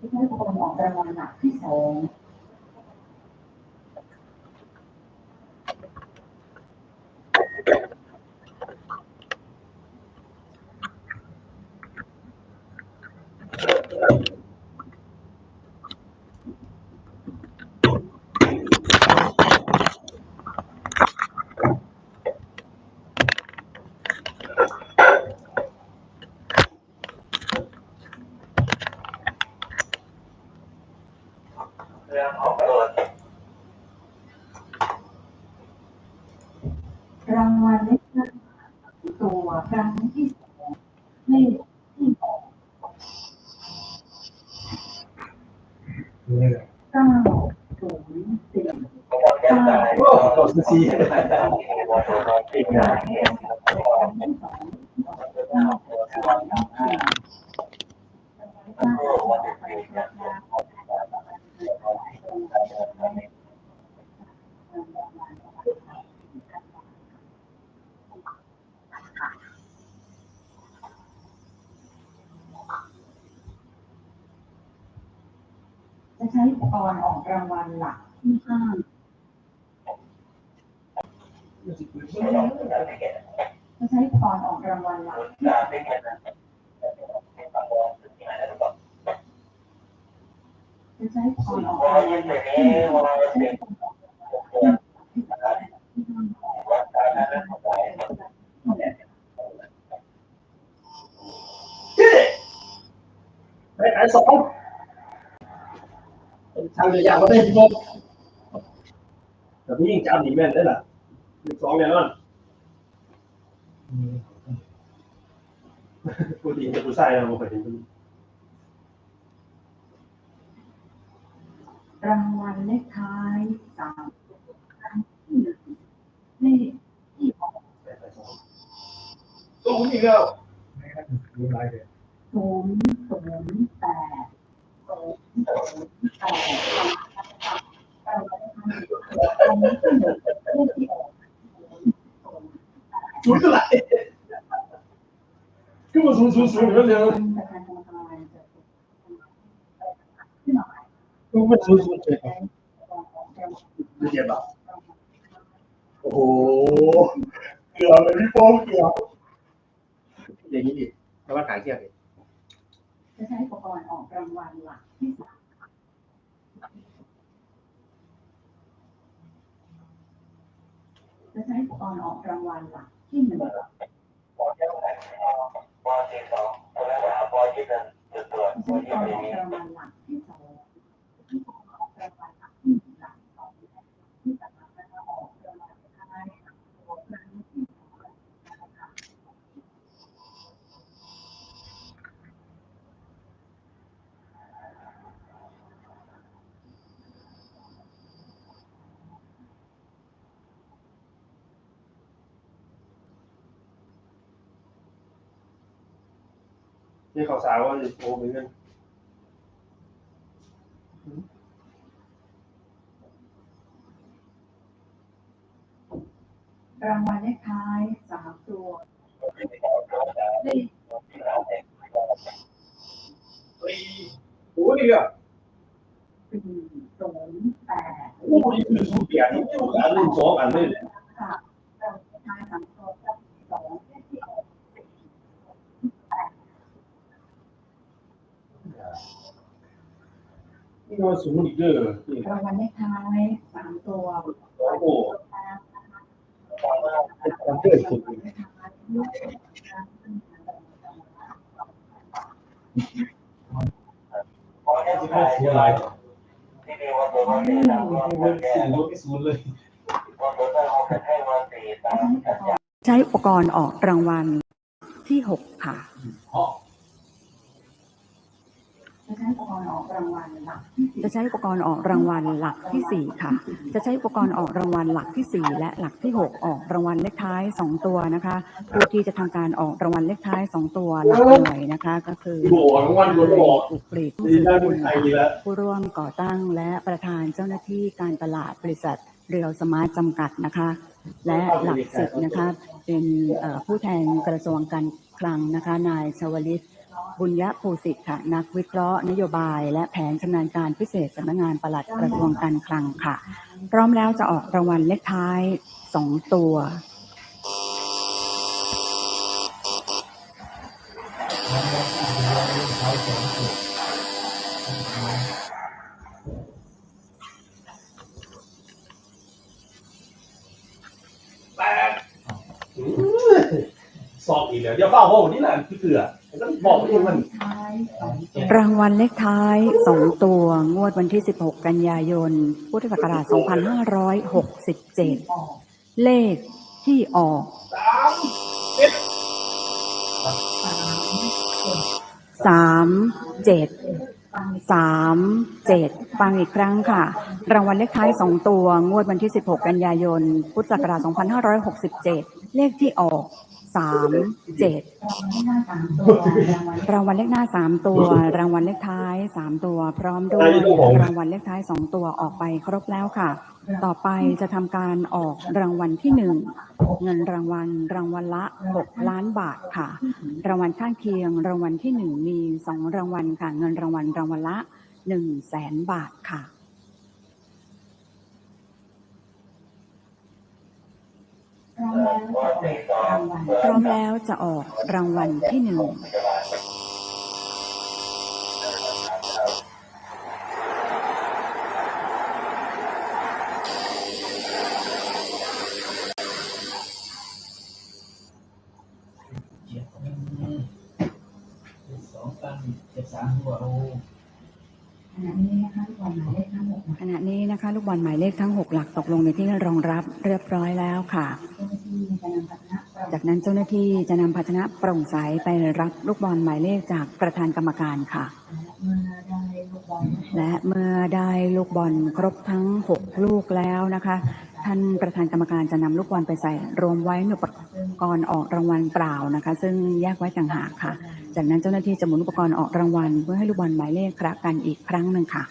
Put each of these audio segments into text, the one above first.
จะใช้อุปกรณ์ออกรางวัลหลักที่สอง รื่องของตัวรางวัลเลขหน้าตัวครั้งที่สองเลขที่ออกเก้าศูนย์สี่ตัวแก้ไขโอ้ตัวซี วันตัวน้อยที่ ราง งา วัน ลเล เนี่ ข ย หน้าตัวครั้งที่สองเก้าศูนย์สี่รางวัลเลขหน้าตัวครั้งที่สอง จะใช้อุปก รณ์ออกรางวัลหลักที่ห้าจะใช้อุปกรณ์ออกรางวัลหลักคุณที่ตาไม่แค่นั้นเป็นบางวันที่ไหนแล้วก็จะใช้อุปกรณ์ออกพอรางวัยิ่ลงหไปลักนี้ที่วันใช้เป็นอุปกรณ์ออกรางวัลหลักที่สามที่ห้าวันตาแล้วก็ไปไอ้ไอ้สอง ทางเรือยาวก็ได้พี่บแต่พี่ยิ่งจำหนีแม่นได้ล่ะหนึ่งสองแน่นอนปกติจะผู้ชายเราไม่เคยเห็นรางวัลเลขท้ายสามครั้งที่หนึ่งเลขที่ออกสูงอีกแล้วศูนย์ศูนย์แปดศูนย์ศูนย์แปดรางวัลเลขท้ายครั้งที่หนึ่งเลขที่ออกศูนย์ศูนย์แปด สูงเท่าไหร่ขึ้นมาสูงสูงสูงแล้วเดี๋ยว ประธานกรรมการจะที่หน่อย สูงมันสูงสูงเฉย ใช้อุปกรณ์ออกรางวัล ไม่เจ็บอ่ะโอ้โหเกือบเลยพี่โป้เกือบอย่างนี้ดิแล้วว่าขายเทียบดิ จะใช้อุปกรณ์ออกรางวัลหลัก จะใช้อุปกรณ์ออกรางวัลหลักที่หนึ่งพอแก้ไขพอที่สองแล้วก็พอที่หนึ่งจุดตรวจพจะอใช้ที่อุปกรณ์ออกสี่รางวัลหลักที่สองที่ออกรางวัลหลักที่หนึ่งหลักสองที่สามนะคะออกรางวัลท้ายตัวครั้งที่สองนะคะ นี่ข่าวสารว่าโอ้เหมือนกันรางวัลเลขท้ายสามตัวเลขเฮ้ยโอ้นี่อะสี่ศูนย์แปดโอ้นี่คือสูงเปียนี่สูงอันหนึ่งสองอันเลย ค่ะรางวัลเลขท้ายสามตัวเลขสองเลขที่ออกสี่ นี่มันสูงอีกเด้อนี่รางวัลเลขท้ายสามตัวโอ้โหรางวัลเลขท้ายลูกครั้งที่พอแก้ไขที่มีวันตัวน้อยที่สามวันแก้สูงไม่สูงเลยวันตัวน้อยให้วันสี่สามใช้อุปกรณ์ออกรางวัลที่หกค่ะอ๋อ จะใช้อุปกรณ์ออกรางวัลหลักที่สี่จะใช้อุปกรณ์ออกรางวัลหลักที่สี่ค่ะ จะใช้อุปกรณ์ออกรางวัลหลักที่สี่และหลักที่หกออกรางวัลเลขท้ายสองตัวนะคะผู้ที่จะทำการออกรางวัลเลขท้ายสองตัวหลักหน่วยนะคะ ก็คือโอ้โหรางวัลโดนหลอกอุกฤษดีได้เป็นไทยดีแล้วผู้ร่วมก่อตั้งและประธานเจ้าหน้าที่การตลาดบริษัทเรียวสมาร์ทจำกัดนะคะ และหลักสิบนะคะเป็นเอ่อผู้แทนกระทรวงการคลังนะคะนายชวลิต บุญยะภูสิทธิ์ค่ะ นักวิเคราะห์นโยบาย และแผนชำนาญการพิเศษสำนักงานปลัดกระทรวงการคลังค่ะ พร้อมแล้วจะออกรางวัลเลขท้ายสองตัวแปดสอบอีกแล้วเดี๋ยวเฝ้าห้องนี่แหละพี่เกลือ รางวัลเลขท้ายสองตัว งวดวันที่ 16 กันยายน พุทธศักราช 2567 เลขที่ออกสามเจ็ดสามเจ็ดฟังอีกสามเจ็ดฟังอีกครั้งค่ะ รางวัลเลขท้ายสองตัว งวดวันที่ 16 กันยายน พุทธศักราช 2567 เลขที่ออก สามเจ็ดรางวัลที่หน้าสามตัวรางวัลเลขหน้ารางวัลเลขท้ายสามตัว พร้อมด้วยรางวัลเลขท้ายสองตัวออกไปครบแล้วค่ะ ต่อไปจะทำการออกรางวัลที่หนึ่งเงินรางวัลรางวัลละหกล้านบาทค่ะ รางวัลข้างเคียง รางวัลที่หนึ่งมีสองรางวัลค่ะ เงินรางวัลรางวัลละหนึ่งแสนบาทค่ะ พร้อมแล้วจะออกรางวัลพร้อมแล้วจะออกรางวัลที่หนึ่งเจ็ดสองตันเจ็ดสามหัวโอ้ขณะนี้นะคะลูกบอลหมายเลขทั้งหกขณะนี้นะคะ ลูกบอลหมายเลขทั้ง 6 หลักตกลงในที่รองรับเรียบร้อยแล้วค่ะ จ้าหน้าที่จะนำภาชนะเปล่าจากนั้นเจ้าหน้าที่จะนำภาชนะโปร่งใสไปรับลูกบอลหมายเลขจากประธานกรรมการค่ะเมื่อได้ลูกบอลและเมื่อได้ลูกบอลครบทั้ง 6 ลูกแล้วนะคะ ท่านประธานกรรมการจะนำลูกบอลไปใส่รวมไว้ในอุปกรณ์ออกรางวัลเปล่านะคะ ซึ่งแยกไว้ต่างหากค่ะ จากนั้นเจ้าหน้าที่จะหมุนอุปกรณ์ออกรางวัล เพื่อให้ลูกบอลหมายเลขคละกันอีกครั้งหนึ่งค่ะ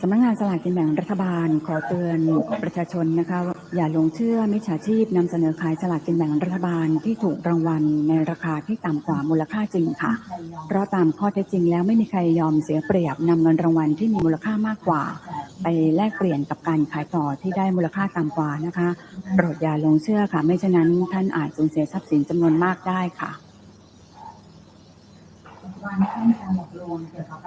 สำนักงานสลากกินแบ่งรัฐบาล ขอเตือนประชาชนนะคะอย่าหลงเชื่อมิจฉาชีพนำเสนอขายสลากกินแบ่งรัฐบาลที่ถูกรางวัลในราคาที่ต่ำกว่ามูลค่าจริงค่ะ เพราะตามข้อเท็จจริงแล้วไม่มีใครยอมเสียเปรียบนำเงินรางวัลที่มีมูลค่ามากกว่า ไปแลกเปลี่ยนกับการขายต่อที่ได้มูลค่าต่ำกว่านะคะ โปรดอย่าหลงเชื่อค่ะ ไม่เช่นนั้นท่านอาจสูญเสียทรัพย์สินจำนวนมากได้ค่ะ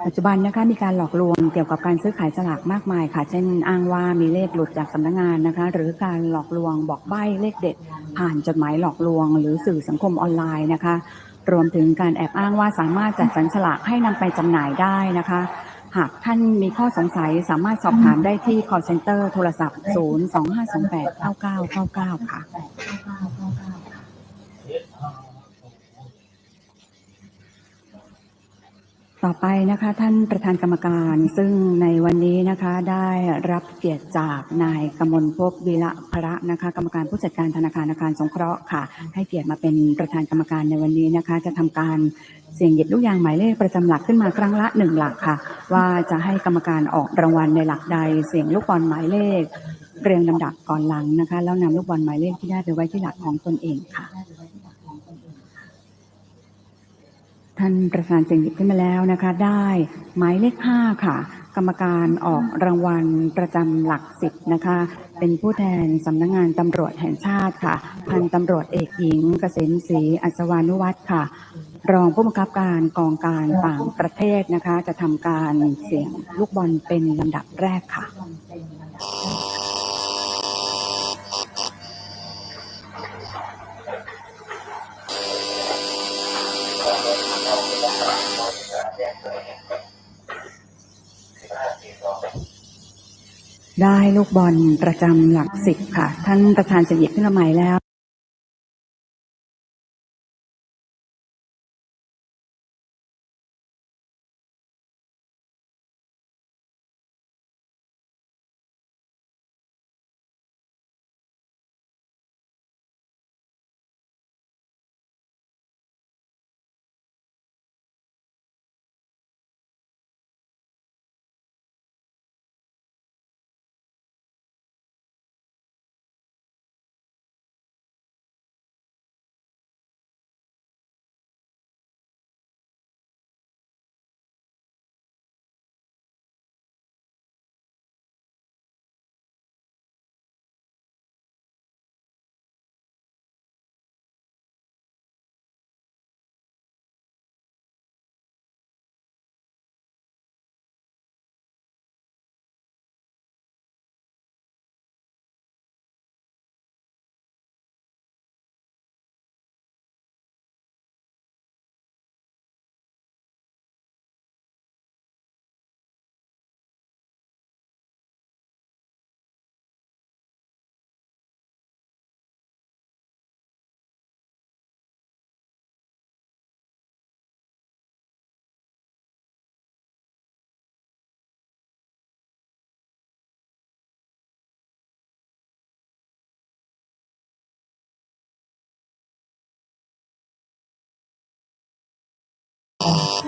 ปัจจุบันนะคะมีการหลอกลวงเกี่ยวกับการซื้อขายสลากมากมายค่ะ เช่นอ้างว่ามีเลขหลุดจากสำนักงานนะคะ หรือการหลอกลวงบอกใบ้เลขเด็ด ผ่านจดหมายหลอกลวง หรือสื่อสังคมออนไลน์นะคะ รวมถึงการแอบอ้างว่าสามารถจัดสรรสลากให้นำไปจำหน่ายได้นะคะ หากท่านมีข้อสงสัยสามารถสอบถามได้ที่ call center โทรศัพท์ 0 2 5 2 8 9 9 9 9 ค่ะ แปดเก้าเก้าเก้าเก้าค่ะ เจ็ดห้า ต่อไปนะคะท่านประธานกรรมการซึ่งในวันนี้นะคะได้รับเกียรติจากนายกมลภพวีระพระนะคะกรรมการผู้จัดการธนาคารอาคารสงเคราะห์ค่ะ ให้เกียรติมาเป็นประธานกรรมการในวันนี้นะคะ จะทำการเสี่ยงหยิบลูกยางหมายเลขประจำหลักขึ้นมาครั้งละหนึ่งหลักค่ะ ว่าจะให้กรรมการออกรางวัลในหลักใด เสี่ยงลูกบอลหมายเลข เรียงลำดับก่อนหลังนะคะ แล้วนำลูกบอลหมายเลขที่ได้ไปไว้ที่หลักของตนเองค่ะ ท่านประธานเสียงหยิบขึ้นมาแล้วนะคะ ได้หมายเลขห้าค่ะ กรรมการออกรางวัลประจำหลักสิบนะคะ เป็นผู้แทนสำนักงานตำรวจแห่งชาติค่ะ พันตำรวจเอกหญิงเกษมศรีอัศวานุวัฒน์ค่ะ รองผู้บังคับการกองการต่างประเทศนะคะ จะทำการเสี่ยงลูกบอลเป็นลำดับแรกค่ะ ได้ลูกบอลประจำหลักสิบค่ะ ท่านประธานเสียงหยิบขึ้นมาใหม่แล้ว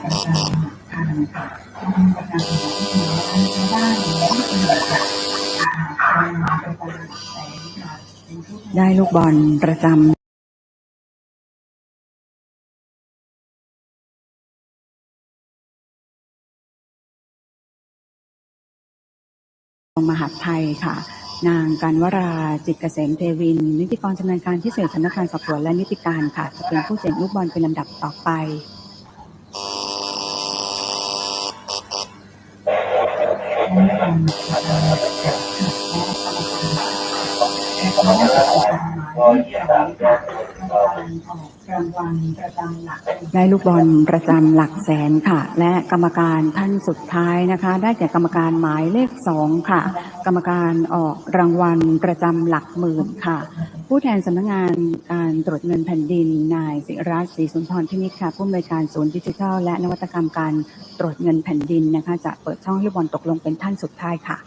ได้ลูกบอลประจำมหาไทยค่ะ นางการวราจิตเกษมเทวิน นิติกรชำนาญการพิเศษสำนักงานสอบสวนและนิติการค่ะ จะเป็นผู้เสี่ยงลูกบอลเป็นลำดับต่อไป รางวัลประจำหลัก ได้ลูกบอลประจำหลักแสนค่ะ และกรรมการท่านสุดท้ายนะคะ ได้แก่กรรมการหมายเลขสองค่ะ กรรมการออกรางวัลประจำหลักหมื่นค่ะ ผู้แทนสำนักงานการตรวจเงินแผ่นดิน นายศิรัตน์ศรีสุนทรพินิจค่ะผู้อำนวยการศูนย์ดิจิทัล และนวัตกรรมการตรวจเงินแผ่นดินนะคะจะเปิดช่องให้ลูกบอลตกลงเป็นท่านสุดท้ายค่ะ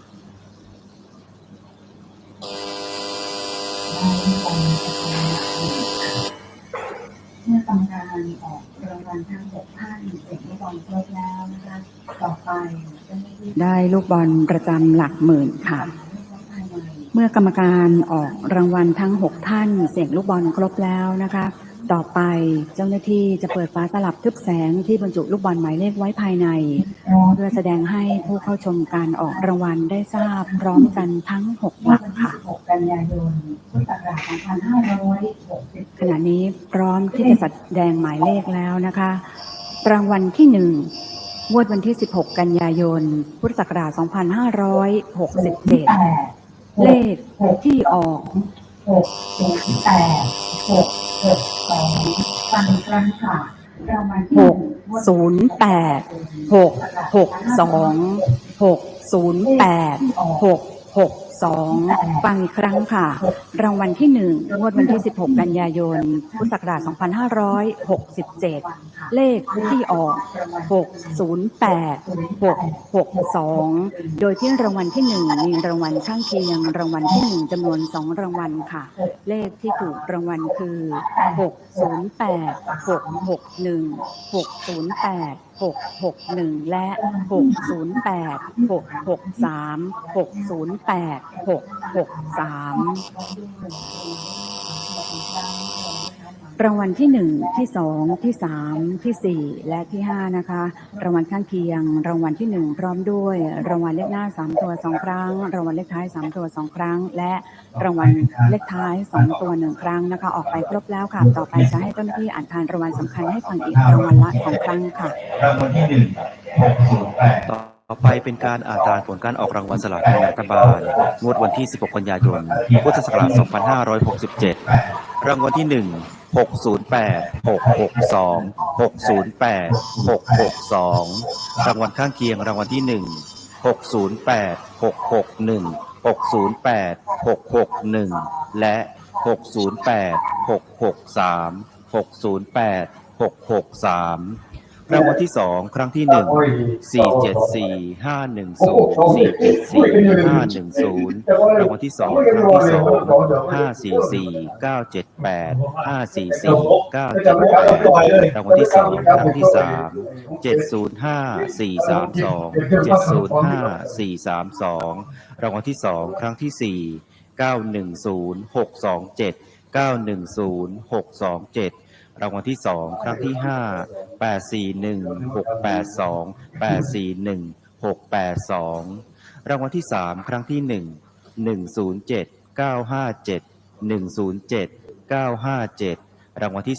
เมื่อกรรมการออกรางวัลทั้งหกท่านเสร็จลูกบอลครบแล้วนะคะต่อไปเจ้าหน้าที่ได้ลูกบอลประจำหลักหมื่นค่ะภายในเมื่อกรรมการออกรางวัลทั้ง 6 ท่าน เสียงลูกบอลครบแล้วนะคะ ต่อไปเจ้าหน้าที่จะเปิดฝาตลับทึบแสงที่บรรจุลูกบอลหมายเลขไว้ภายใน เพื่อแสดงให้ผู้เข้าชมการออกรางวัลได้ทราบพร้อมกันทั้ง 6 หลักค่ะ 6 กันยายนพุทธศักราช2560ขณะนี้พร้อมที่จะแสดงหมายเลขแล้วนะคะ รางวัลที่1งวดวันที่ 16 กันยายน พุทธศักราช 2567 เลขที่ออกหกศูนย์แปดหกหกสองฟังครั้งค่ะรามาหกศูนย์แปดหกหกสองหกศูนย์แปดหกหก สองฟังอีกครั้งค่ะ รางวัลที่หนึ่งงวดวันที่ 16 กันยายน พุทธศักราช 2567 เลขที่ออก 608 662 โดยที่รางวัลที่หนึ่งมีรางวัลข้างเคียง รางวัลที่หนึ่งจำนวน 2 รางวัลค่ะ เลขที่ถูกรางวัลคือ 608 661 608 661 และ 608 663 608 663 รางวัลที่หนึ่งที่สองที่สามที่สี่และที่ห้านะคะ รางวัลข้างเคียง รางวัลที่หนึ่งพร้อมด้วย รางวัลเลขหน้าสามตัวสองครั้ง รางวัลเลขท้ายสามตัวสองครั้ง และรางวัลเลขท้ายสองตัวหนึ่งครั้งนะคะ ออกไปครบแล้วค่ะ ต่อไปจะให้เจ้าหน้าที่อ่านทานรางวัลสำคัญให้ฟังอีกรางวัลละสองครั้งค่ะ รางวัลที่หนึ่งหกศูนย์แปด ต่อไปเป็นการอ่านตารางผลการออกรางวัลสลากกินแบ่งรัฐบาลงวดวันที่ 16 กันยายน พุทธศักราช 2567 รางวัลที่หนึ่งหกศูนย์แปดหกหกสองหกศูนย์แปดหกหกสองรางวัลข้างเคียงรางวัลที่หนึ่งหกศูนย์แปดหกหกหนึ่งหกศูนย์แปดหกหกหนึ่งและหกศูนย์แปดหกหกสามหกศูนย์แปดหกหกสาม รางวัลที่2ครั้งที่1สี่เจ็ดสี่ห้าหนึ่งศูนย์สี่เจ็ดสี่ห้าหนึ่งศูนย์รางวัลที่สองครั้งที่สองห้าสี่สี่เก้าเจ็ดแปดห้าสี่สี่เก้าเจ็ดแปดรางวัลที่สองครั้งที่สามเจ็ดศูนย์ห้าสี่สามสองเจ็ดศูนย์ห้าสี่สามสองรางวัลที่สองครั้งที่สี่เก้าหนึ่งศูนย์หกสองเจ็ดเก้าหนึ่งศูนย์หกสองเจ็ด รางวัลที่สองครั้งที่ห้าแปดสี่หนึ่งหกแปดสองแปดสี่หนึ่งหกแปดสองรางวัลที่สามครั้งที่หนึ่งหนึ่งศูนย์เจ็ดเก้าห้าเจ็ดหนึ่งศูนย์เจ็ดเก้าห้าเจ็ดรางวัลที่